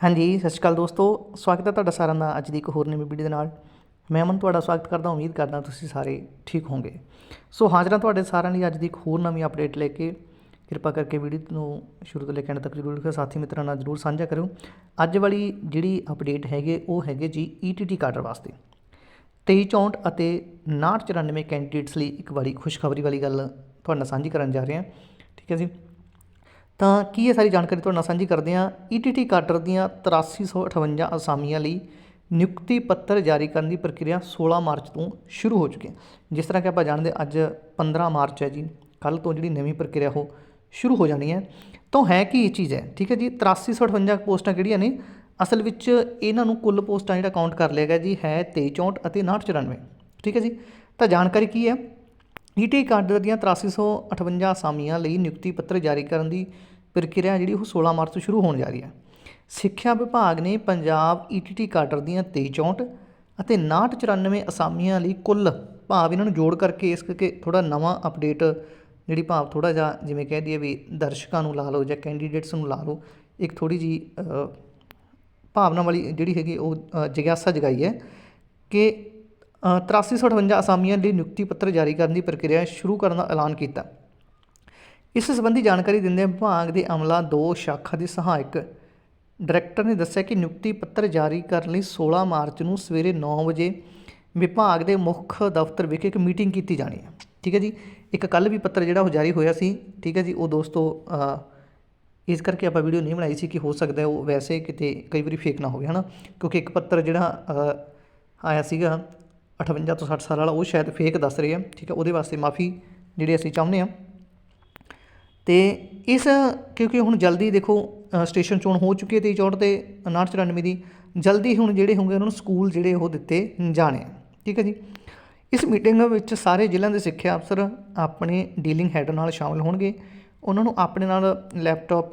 ਹਾਂਜੀ, ਸਤਿ ਸ਼੍ਰੀ ਅਕਾਲ ਦੋਸਤੋ। ਸਵਾਗਤ ਹੈ ਤੁਹਾਡਾ ਸਾਰਿਆਂ ਦਾ ਅੱਜ ਦੀ ਇੱਕ ਹੋਰ ਨਵੀਂ ਵੀਡੀਓ ਦੇ ਨਾਲ। ਮੈਂ ਅਮਨ, ਤੁਹਾਡਾ ਸਵਾਗਤ ਕਰਦਾ ਉਮੀਦ ਕਰਦਾ ਤੁਸੀਂ ਸਾਰੇ ਠੀਕ ਹੋਵੋਗੇ। ਸੋ ਹਾਜ਼ਰਾਂ ਤੁਹਾਡੇ ਸਾਰਿਆਂ ਲਈ ਅੱਜ ਦੀ ਇੱਕ ਹੋਰ ਨਵੀਂ ਅਪਡੇਟ ਲੈ ਕੇ। ਕਿਰਪਾ ਕਰਕੇ ਵੀਡੀਓ ਨੂੰ ਸ਼ੁਰੂ ਤੋਂ ਲੈ ਕੇ ਅੰਤ ਤੱਕ ਜ਼ਰੂਰ ਦੇਖੋ ਸਾਥੀ ਮਿੱਤਰਾਂ ਨਾਲ ਜ਼ਰੂਰ ਸਾਂਝਾ ਕਰਿਓ। ਅੱਜ ਵਾਲੀ ਜਿਹੜੀ ਅਪਡੇਟ ਹੈਗੇ, ਉਹ ਹੈਗੇ ਜੀ ਈਟੀਟੀ ਕਾਡਰ ਵਾਸਤੇ। 2364 ਅਤੇ 5994 ਕੈਂਡੀਡੇਟਸ ਲਈ ਇੱਕ ਵਾਰੀ ਖੁਸ਼ਖਬਰੀ ਵਾਲੀ ਗੱਲ ਤੁਹਾਡੇ ਨਾਲ ਸਾਂਝੀ ਕਰਨ ਜਾ ਰਹੇ। ਹਾਂ ਠੀਕ ਹੈ ਜੀ? ਤਾਂ ਕੀ ਇਹ ਸਾਰੀ ਜਾਣਕਾਰੀ ਤੁਹਾਡੇ ਨਾਲ ਸਾਂਝੀ ਕਰਦੇ ਹਾਂ? ਈਟੀਟੀ ਕਾਡਰ ਦੀਆਂ 8358 ਅਸਾਮੀਆਂ ਲਈ ਨਿਯੁਕਤੀ ਪੱਤਰ ਜਾਰੀ ਕਰਨ ਦੀ ਪ੍ਰਕਿਰਿਆ 16 ਮਾਰਚ ਤੋਂ ਸ਼ੁਰੂ ਹੋ ਚੁੱਕੀ ਹੈ। ਜਿਸ ਤਰ੍ਹਾਂ ਕਿ ਆਪਾਂ ਜਾਣਦੇ ਅੱਜ 15 ਮਾਰਚ ਹੈ ਜੀ। ਕੱਲ ਤੋਂ ਜਿਹੜੀ ਨਵੀਂ ਪ੍ਰਕਿਰਿਆ ਉਹ ਸ਼ੁਰੂ ਹੋ ਜਾਣੀ ਹੈ। ਤਾਂ ਹੈ ਕੀ ਇਹ ਚੀਜ਼ ਹੈ? ਠੀਕ ਹੈ ਜੀ 8358 ਪੋਸਟਾਂ ਕਿਹੜੀਆਂ ਨੇ? ਅਸਲ ਵਿੱਚ ਇਹਨਾਂ ਨੂੰ ਕੁੱਲ ਪੋਸਟਾਂ ਜਿਹੜਾ ਕਾਊਂਟ ਕਰ ਲਿਆ ਗਿਆ ਜੀ, ਹੈ 2364 ਅਤੇ 5994 ਠੀਕ ਹੈ ਜੀ, ਤਾਂ ਜਾਣਕਾਰੀ ਕੀ ਹੈ? ਈਟੀ ਕਾਡਰ ਦੀਆਂ 8358 ਅਸਾਮੀਆਂ ਲਈ ਨਿਯੁਕਤੀ ਪੱਤਰ ਜਾਰੀ ਕਰਨ ਦੀ ਪ੍ਰਕਿਰਿਆ ਜਿਹੜੀ ਉਹ 16 ਮਾਰਚ ਤੋਂ ਸ਼ੁਰੂ ਹੋਣ ਜਾ ਰਹੀ ਹੈ। ਸਿੱਖਿਆ ਵਿਭਾਗ ਨੇ ਪੰਜਾਬ ਈਟੀਟੀ ਕਾਡਰ ਦੀਆਂ 2364 ਅਤੇ 5994 ਅਸਾਮੀਆਂ ਲਈ ਕੁੱਲ ਭਾਵ ਇਹਨਾਂ ਨੂੰ ਜੋੜ ਕਰਕੇ ਇਸ ਕਰਕੇ ਥੋੜਾ ਨਵਾਂ ਅਪਡੇਟ ਜਿਹੜੀ ਭਾਵ ਥੋੜਾ ਜਿਹਾ ਜਿਵੇਂ ਕਹਿ ਦਈਏ ਵੀ ਦਰਸ਼ਕਾਂ ਨੂੰ ਲਾ ਲਓ ਜਾਂ ਕੈਂਡੀਡੇਟਸ ਨੂੰ ਲਾ ਲਓ ਇੱਕ ਥੋੜੀ ਜੀ ਭਾਵਨਾ ਵਾਲੀ ਜਿਹੜੀ ਹੈਗੀ ਉਹ ਅ, ਜਿਗਿਆਸਾ ਜਗਾਈ ਹੈ ਕਿ 8358 ਅਸਾਮੀਆਂ ਲਈ ਨਿਯੁਕਤੀ ਪੱਤਰ ਜਾਰੀ ਕਰਨ ਦੀ ਪ੍ਰਕਿਰਿਆ ਸ਼ੁਰੂ ਕਰਨ ਦਾ ਐਲਾਨ ਕੀਤਾ। ਇਸ ਸੰਬੰਧੀ ਜਾਣਕਾਰੀ ਦਿੰਦੇ ਵਿਭਾਗ ਦੇ ਅਮਲਾ ਦੋ ਸ਼ਾਖਾ ਦੀ ਸਹਾਇਕ ਡਾਇਰੈਕਟਰ ਨੇ ਦੱਸਿਆ ਕਿ ਨਿਯੁਕਤੀ ਪੱਤਰ ਜਾਰੀ ਕਰਨ ਲਈ 16 ਮਾਰਚ ਨੂੰ ਸਵੇਰੇ 9 ਵਜੇ ਵਿਭਾਗ ਦੇ ਮੁੱਖ ਦਫ਼ਤਰ ਵਿਖੇ ਇੱਕ ਮੀਟਿੰਗ ਕੀਤੀ ਜਾਣੀ ਹੈ। ਠੀਕ ਹੈ ਜੀ? ਇੱਕ ਕੱਲ ਵੀ ਪੱਤਰ ਜਿਹੜਾ ਉਹ ਜਾਰੀ ਹੋਇਆ ਸੀ। ਠੀਕ ਹੈ ਜੀ? ਉਹ ਦੋਸਤੋ ਇਸ ਕਰਕੇ ਆਪਾਂ ਵੀਡੀਓ ਨਹੀਂ ਬਣਾਈ ਸੀ ਕਿ ਹੋ ਸਕਦਾ ਉਹ ਵੈਸੇ ਕਿਤੇ ਕਈ ਵਾਰੀ ਫੇਕ ਨਾ ਹੋਵੇ, ਹਨਾ? ਕਿਉਂਕਿ ਇੱਕ ਪੱਤਰ ਜਿਹੜਾ ਆਇਆ ਸੀਗਾ 58 ਤੋਂ 60 ਸਾਲ ਵਾਲਾ, ਉਹ ਸ਼ਾਇਦ ਫੇਕ ਦੱਸ ਰਹੇ ਆ ਠੀਕ ਹੈ, ਉਹਦੇ ਵਾਸਤੇ ਮਾਫੀ ਜਿਹੜੀ ਅਸੀਂ ਚਾਹੁੰਦੇ ਆ ਤੇ ਇਸ, ਕਿਉਂਕਿ ਹੁਣ ਜਲਦੀ ਦੇਖੋ ਸਟੇਸ਼ਨ ਚੋਣ ਹੋ ਚੁੱਕੀ ਹੈ 2364 ਤੇ 5994 ਦੀ, ਜਲਦੀ ਹੁਣ ਜਿਹੜੇ ਹੋਣਗੇ, ਉਹਨਾਂ ਨੂੰ ਸਕੂਲ ਜਿਹੜੇ ਉਹ ਦਿੱਤੇ ਜਾਣੇ ਆ, ਠੀਕ ਹੈ ਜੀ। ਇਸ ਮੀਟਿੰਗ ਵਿੱਚ ਸਾਰੇ ਜ਼ਿਲ੍ਹਿਆਂ ਦੇ ਸਿੱਖਿਆ ਅਫਸਰ ਆਪਣੇ ਡੀਲਿੰਗ ਹੈਡ ਨਾਲ ਸ਼ਾਮਲ ਹੋਣਗੇ, ਉਹਨਾਂ ਨੂੰ ਆਪਣੇ ਨਾਲ ਲੈਪਟਾਪ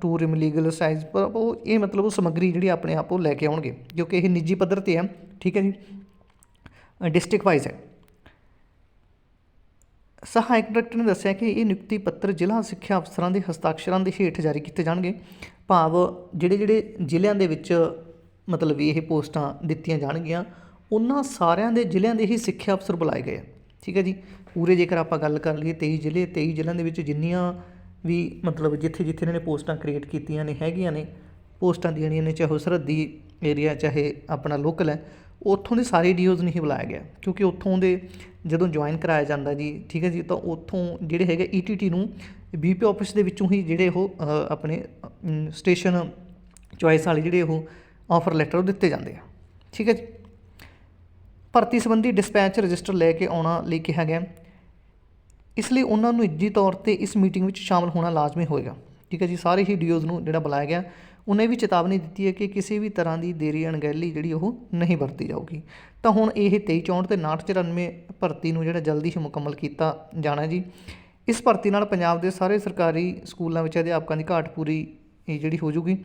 ਟੂਰਿਮ ਲੀਗਲ ਸਾਈਜ਼ ਪਰ ਉਹ ਇਹ ਮਤਲਬ ਉਹ ਸਮੱਗਰੀ ਜਿਹੜੀ ਆਪਣੇ ਆਪ ਉਹ ਲੈ ਕੇ ਆਉਣਗੇ ਕਿਉਂਕਿ ਇਹ ਨਿੱਜੀ ਪੱਧਰ ਤੇ ਹੈ, ਠੀਕ ਹੈ ਜੀ। ਡਿਸਟ੍ਰਿਕਟ ਵਾਈਜ਼ ਹੈ। ਸਹਾਇਕ ਡਾਇਰੈਕਟਰ ਨੇ ਦੱਸਿਆ ਕਿ ਇਹ ਨਿਯੁਕਤੀ ਪੱਤਰ ਜ਼ਿਲ੍ਹਾ ਸਿੱਖਿਆ ਅਫਸਰਾਂ ਦੇ ਹਸਤਾਖਰਾਂ ਦੇ ਹੇਠ ਜਾਰੀ ਕੀਤੇ ਜਾਣਗੇ। ਭਾਵ ਜਿਹੜੇ ਜਿਹੜੇ ਜ਼ਿਲ੍ਹਿਆਂ ਦੇ ਵਿੱਚ ਮਤਲਬ ਵੀ ਇਹ ਪੋਸਟਾਂ ਦਿੱਤੀਆਂ ਜਾਣਗੀਆਂ, ਉਹਨਾਂ ਸਾਰਿਆਂ ਦੇ ਜ਼ਿਲ੍ਹਿਆਂ ਦੇ ਹੀ ਸਿੱਖਿਆ ਅਫਸਰ ਬੁਲਾਏ ਗਏ ਠੀਕ ਹੈ ਜੀ? ਪੂਰੇ ਜੇਕਰ ਆਪਾਂ ਗੱਲ ਕਰ ਲਈਏ 23 ਜ਼ਿਲ੍ਹੇ 23 ਜ਼ਿਲ੍ਹਿਆਂ ਦੇ ਵਿੱਚ ਜਿੰਨੀਆਂ ਵੀ ਮਤਲਬ ਜਿੱਥੇ ਜਿੱਥੇ ਇਹਨਾਂ ਨੇ ਪੋਸਟਾਂ ਕ੍ਰੀਏਟ ਕੀਤੀਆਂ ਨੇ, ਹੈਗੀਆਂ ਨੇ, ਪੋਸਟਾਂ ਦੀਆਂ ਨੇ, ਚਾਹੇ ਉਹ ਸਰਹੱਦੀ ਏਰੀਆ ਚਾਹੇ ਆਪਣਾ ਲੋਕਲ ਹੈ ਉੱਥੋਂ ਦੇ ਸਾਰੇ ਡੀਓਜ਼ ਨਹੀਂ ਬੁਲਾਇਆ ਗਿਆ, ਕਿਉਂਕਿ ਉੱਥੋਂ ਦੇ ਜਦੋਂ ਜੁਆਇਨ ਕਰਾਇਆ ਜਾਂਦਾ ਜੀ, ਠੀਕ ਹੈ ਜੀ, ਤਾਂ ਉੱਥੋਂ ਜਿਹੜੇ ਹੈਗੇ ਈਟੀਟੀ ਨੂੰ ਬੀਪੀ ਆਫਿਸ ਦੇ ਵਿੱਚੋਂ ਹੀ ਜਿਹੜੇ ਉਹ ਆਪਣੇ ਸਟੇਸ਼ਨ ਚੁਆਇਸ ਵਾਲੇ ਜਿਹੜੇ ਉਹ ਆਫਰ ਲੈਟਰ ਉਹ ਦਿੱਤੇ ਜਾਂਦੇ ਆ, ਠੀਕ ਹੈ ਜੀ। ਭਰਤੀ ਸੰਬੰਧੀ ਡਿਸਪੈਚ ਰਜਿਸਟਰ ਲੈ ਕੇ ਆਉਣਾ ਲਈ ਕਿਹਾ ਗਿਆ। ਇਸ ਲਈ ਉਹਨਾਂ ਨੂੰ ਨਿੱਜੀ ਤੌਰ ਤੇ ਇਸ ਮੀਟਿੰਗ ਵਿੱਚ ਸ਼ਾਮਲ ਹੋਣਾ ਲਾਜ਼ਮੀ ਹੋਏਗਾ, ਠੀਕ ਹੈ ਜੀ। ਸਾਰੇ ਹੀ ਡੀਓਜ਼ ਨੂੰ ਜਿਹੜਾ ਬੁਲਾਇਆ ਗਿਆ ਉਹਨੇ ਵੀ ਚੇਤਾਵਨੀ ਦਿੱਤੀ ਹੈ ਕਿ ਕਿਸੇ ਵੀ ਤਰ੍ਹਾਂ ਦੀ ਦੇਰੀ ਅਣਗਹਿਲੀ ਜਿਹੜੀ ਉਹ ਨਹੀਂ ਵਰਤੀ ਜਾਊਗੀ। ਤਾਂ ਹੁਣ ਇਹ 2364 ਤੇ 5994 ਭਰਤੀ ਨੂੰ ਜਿਹੜਾ ਜਲਦੀ ਹੀ ਮੁਕੰਮਲ ਕੀਤਾ ਜਾਣਾ ਜੀ। ਇਸ ਭਰਤੀ ਨਾਲ ਪੰਜਾਬ ਦੇ ਸਾਰੇ ਸਰਕਾਰੀ ਸਕੂਲਾਂ ਵਿੱਚ ਅਧਿਆਪਕਾਂ ਦੀ ਘਾਟ ਪੂਰੀ ਇਹ ਜਿਹੜੀ ਹੋ ਜੂਗੀ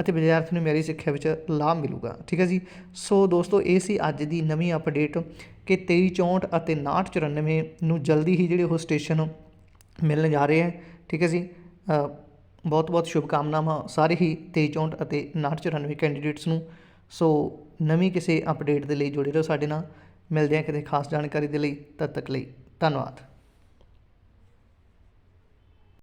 ਅਤੇ ਵਿਦਿਆਰਥੀ ਨੂੰ ਮੇਰੀ ਸਿੱਖਿਆ ਵਿੱਚ ਲਾਭ ਮਿਲੂਗਾ। ਠੀਕ ਹੈ ਜੀ? ਸੋ ਦੋਸਤੋ, ਇਹ ਸੀ ਅੱਜ ਦੀ ਨਵੀਂ ਅਪਡੇਟ ਕਿ 2364 ਅਤੇ 5994 ਨੂੰ ਜਲਦੀ ਹੀ ਜਿਹੜੇ ਉਹ ਸਟੇਸ਼ਨ ਮਿਲਣ ਜਾ ਰਹੇ ਹੈ। ਠੀਕ ਹੈ ਜੀ? ਬਹੁਤ ਬਹੁਤ ਸ਼ੁਭਕਾਮਨਾਵਾਂ ਸਾਰੇ ਹੀ 2364 ਅਤੇ 5994 ਕੈਂਡੀਡੇਟਸ ਨੂੰ। ਸੋ ਨਵੀਂ ਕਿਸੇ ਅਪਡੇਟ ਦੇ ਲਈ ਜੁੜੇ ਰਹੋ ਸਾਡੇ ਨਾਲ। ਮਿਲਦੇ ਹਾਂ ਕਿਤੇ ਖਾਸ ਜਾਣਕਾਰੀ ਦੇ ਲਈ, ਤਦ ਤੱਕ ਲਈ ਧੰਨਵਾਦ।